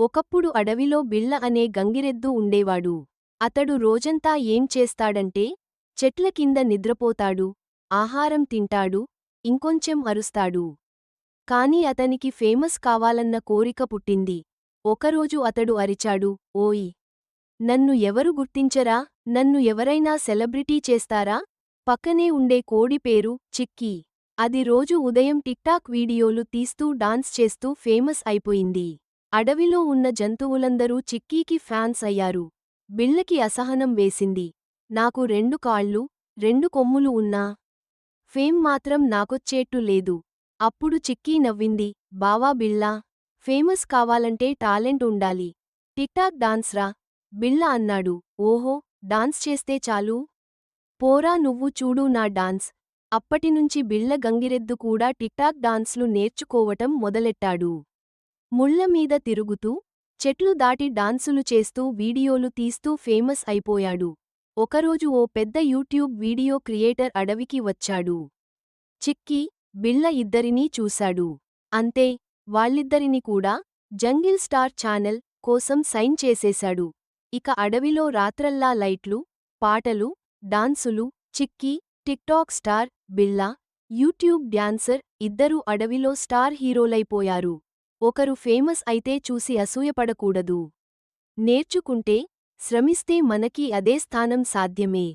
ఒకప్పుడు అడవిలో బిళ్ళ అనే గంగిరెద్దు ఉండేవాడు. అతడు రోజంతా ఏం చేస్తాడంటే చెట్ల కింద నిద్రపోతాడు ఆహారం తింటాడు ఇంకొంచెం అరుస్తాడు. కాని అతనికి ఫేమస్ కావాలన్న కోరిక పుట్టింది. ఒకరోజు అతడు అరిచాడు ఓయ్! నన్ను ఎవరు గుర్తించరా? నన్ను ఎవరైనా సెలబ్రిటీ చేస్తారా? పక్కనే ఉండే కోడి పేరు చిక్కీ. అది రోజు ఉదయం టిక్టాక్ వీడియోలు తీస్తూ డాన్స్ చేస్తూ ఫేమస్ అయిపోయింది. అడవిలో ఉన్న జంతువులందరూ చిక్కీకి ఫ్యాన్స్ అయ్యారు. బిళ్ళకి అసహనం వేసింది. నాకు రెండు కాళ్ళు రెండు కొమ్ములు ఉన్నా ఫేమ్ మాత్రం నాకొచ్చేట్టు లేదు. అప్పుడు చిక్కీ నవ్వింది. బావా బిళ్ళా ఫేమస్ కావాలంటే టాలెంట్ ఉండాలి. టిక్టాక్ డాన్స్రా బిళ్ళ అన్నాడు. ఓహో డాన్స్ చేస్తే చాలు? పోరా నువ్వు చూడు నా డాన్స్. అప్పటినుంచి బిళ్ళ గంగిరెద్దు కూడా టిక్టాక్ డాన్స్లు నేర్చుకోవటం మొదలెట్టాడు. ముళ్ళమీద తిరుగుతూ చెట్లు దాటి డాన్సులు చేస్తూ వీడియోలు తీస్తూ ఫేమస్ అయిపోయాడు. ఒకరోజు ఓ పెద్ద యూట్యూబ్ వీడియో క్రియేటర్ అడవికి వచ్చాడు. చిక్కీ బిళ్ళ ఇద్దరినీ చూశాడు. అంతే వాళ్ళిద్దరిని కూడా జంగిల్ స్టార్ ఛానల్ కోసం సైన్ చేసేశాడు. ఇక అడవిలో రాత్రల్లా లైట్లు పాటలు డాన్సులు Chikki TikTok star Billa YouTube dancer ఇద్దరూ అడవిలో స్టార్ హీరోలైపోయారు. ఒకరు ఫేమస్ అయితే చూసి అసూయపడకూడదు. నేర్చుకుంటే శ్రమిస్తే మనకి అదే స్థానం సాధ్యమే.